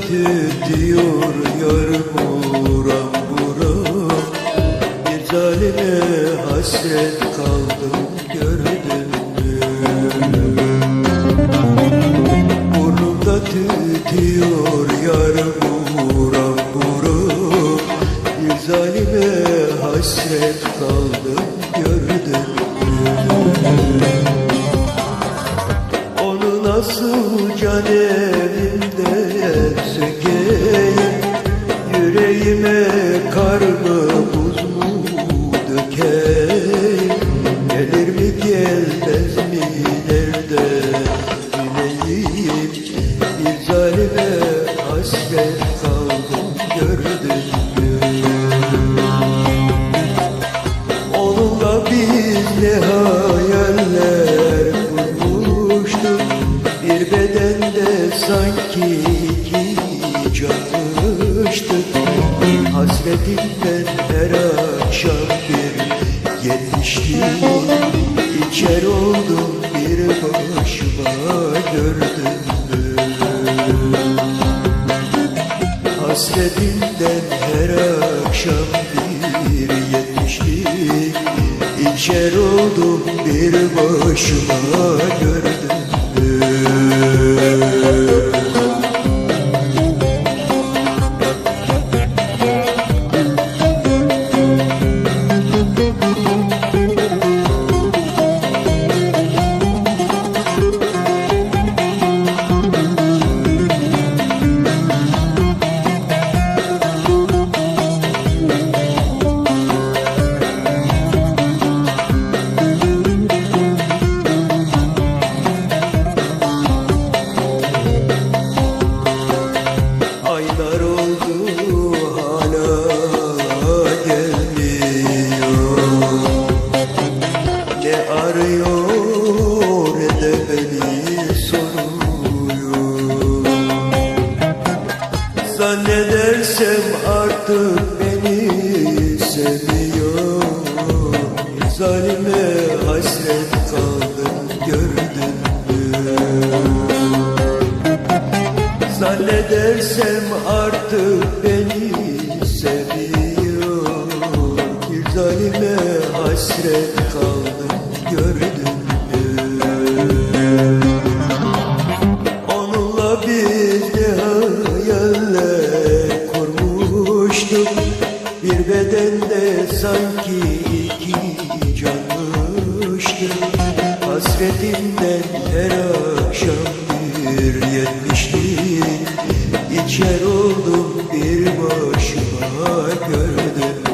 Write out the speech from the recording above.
tütüyor yarım buram buram. Bir zalime hasret kaldım gördün mü? Burnumda tütüyor yarım buram buram. Bir zalime hasret kaldım gördün mü? Onu nasıl can Yüreğime kar mı buz mu dökeyim Gelir mi gelmez mi nerede bileyim Bir zalime hasret kaldım gördün mü? Onunla biz ne hayaller kurmuştuk? Bir bedende sanki iki canmıştık Hasretinden her akşam bir yetmiştik İçer oldum bir başıma gördün mü Hasretinden her akşam bir yetmişlik İçer oldum bir başıma gördüm Zannedersem artık beni seviyor. Zalime hasret kaldım gördün mü? Zannedersem artık beni seviyor. Bir zalime hasret kaldım bedende sanki iki canmıştık Hasretinden her akşam bir yetmiştik İçer oldum bir başıma gördüm